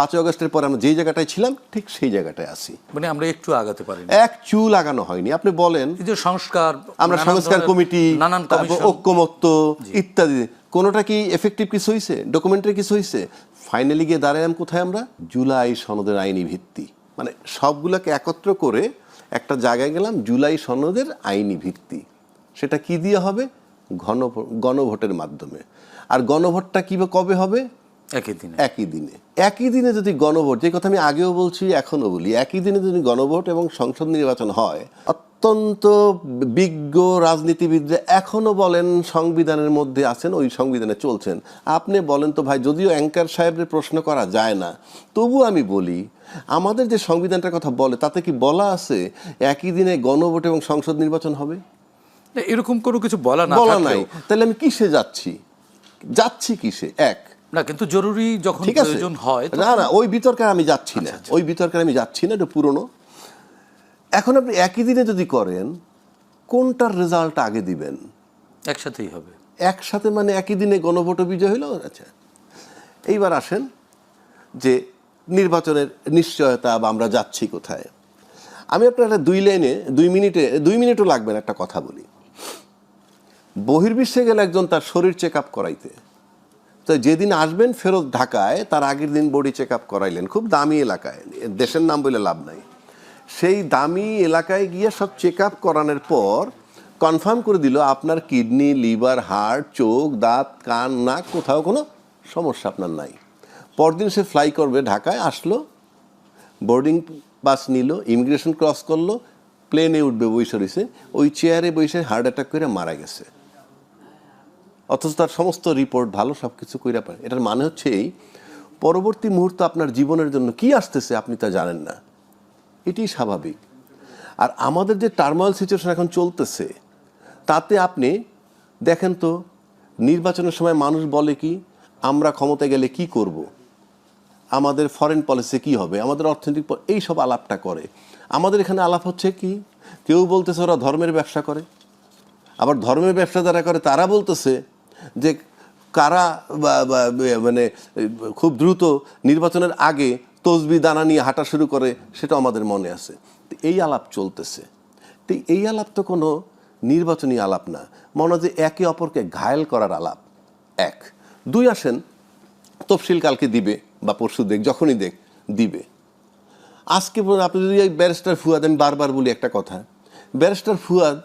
পাঁচই আগস্টের পরে আমরা যেই জায়গাটায় ছিলাম ঠিক সেই জায়গাটায় আছি। মানে আমরা একটু আগাতে পারি এক চুল লাগানো হয়নি। আপনি বলেন যে সংস্কার আমরা সংস্কার কমিটি নানান ঐক্যমত্য ইত্যাদি। কোনোটা কি এফেক্টিভ কিছু হয়েছে ডকুমেন্টারি কিছু হয়েছে ফাইনালি গিয়ে দাঁড়ালাম কোথায় আমরা? জুলাই সনদের আইনি ভিত্তি। মানে সবগুলোকে একত্র করে একটা জায়গায় গেলাম জুলাই সনদের আইনি ভিত্তি। সেটা কি দিয়ে হবে? ঘন গণভোটের মাধ্যমে। আর গণভোটটা কি কবে হবে? একই দিনে। একই দিনে। একই দিনে যদি গণভোট যে কথা আমি আগেও বলছি এখনও বলি একই দিনে যদি গণভোট এবং সংসদ নির্বাচন হয় অত্যন্ত বিজ্ঞ রাজনীতিবিদরা এখনও বলেন সংবিধানের মধ্যে আছেন ওই সংবিধানে চলছেন। আপনি বলেন তো ভাই যদিও অ্যাঙ্কার সাহেবের প্রশ্ন করা যায় না তবু আমি বলি আমাদের যে সংবিধানটার কথা বলে তাতে কি বলা আছে একই দিনে গণভোট এবং সংসদ নির্বাচন হবে? এরকম কোনো কিছু বলা না বলা নাই। তাহলে আমি কিসে যাচ্ছি? যাচ্ছি কিসে? এক না কিন্তু জরুরি যখন প্রয়োজন হয় না না ওই বিতর্কে আমি যাচ্ছি না। ওই বিতর্কে আমি যাচ্ছি না এটা পুরনো। এখন আপনি একই দিনে যদি করেন কোনটার রেজাল্ট আগে দিবেন? একসাথেই হবে। একসাথে মানে একই দিনে গণভোট বিজয় হলো? আচ্ছা। এইবার আসেন যে নির্বাচনের নিশ্চয়তা বা আমরা যাচ্ছি কোথায়। আমি আপনার একটা দুই লাইনে দুই মিনিটে দুই মিনিটও লাগবে না একটা কথা বলি। বহির্বিশ্বে গেলে একজন তার শরীর চেক আপ করাইতে। তো যেদিন আসবেন ফেরত ঢাকায়, তার আগের দিন বডি চেক আপ করাইলেন। খুব দামি এলাকায়। দেশের নাম বলে লাভ নাই। সেই দামি এলাকায় গিয়ে সব চেক আপ করানোর পর কনফার্ম করে দিল, আপনার কিডনি, লিভার, হার্ট, চোখ, দাঁত, কান, নাক, কোথাও কোনো সমস্যা আপনার নাই। পরদিন সে ফ্লাই করবে ঢাকায়, আসলো বোর্ডিং পাস নিল ইমিগ্রেশন ক্রস করল প্লেনে উঠবে বৈশে রয়েছে, ওই চেয়ারে বসে হার্ট অ্যাটাক করে মারা গেছে। অথচ তার সমস্ত রিপোর্ট ভালো সব কিছু কইরা পারে এটার মানে হচ্ছে এই, পরবর্তী মুহূর্ত আপনার জীবনের জন্য কি আসতেছে আপনি তা জানেন না। এটি স্বাভাবিক। আর আমাদের যে টার্মাল সিচুয়েশন এখন চলতেছে, তাতে আপনি দেখেন তো, নির্বাচনের সময় মানুষ বলে কি, আমরা ক্ষমতায় গেলে কি করব। আমাদের ফরেন পলিসি কি হবে? আমাদের অর্থনৈতিক এই সব আলাপটা করে। আমাদের এখানে আলাপ হচ্ছে কি, কেউ বলতেছে ওরা ধর্মের ব্যবসা করে। আবার ধর্মের ব্যবসা যারা করে, তারা বলতেছে যে কারা মানে খুব দ্রুত নির্বাচনের আগে তসবি দানা নিয়ে হাঁটা শুরু করে, সেটা আমাদের মনে আছে। এই আলাপ চলতেছে। তো এই আলাপ তো কোনো নির্বাচনী আলাপ না। মনে হয় যে একে অপরকে ঘায়েল করার আলাপ। এক। দুই আসেন, তফসিল কালকে দিবে, বা পরশু দেখ, যখনই দেখ, দিবে। আজকে আপনি যদি ব্যারিস্টার ফুয়াদ, আমি বারবার বলি একটা কথা। ব্যারিস্টার ফুয়াদ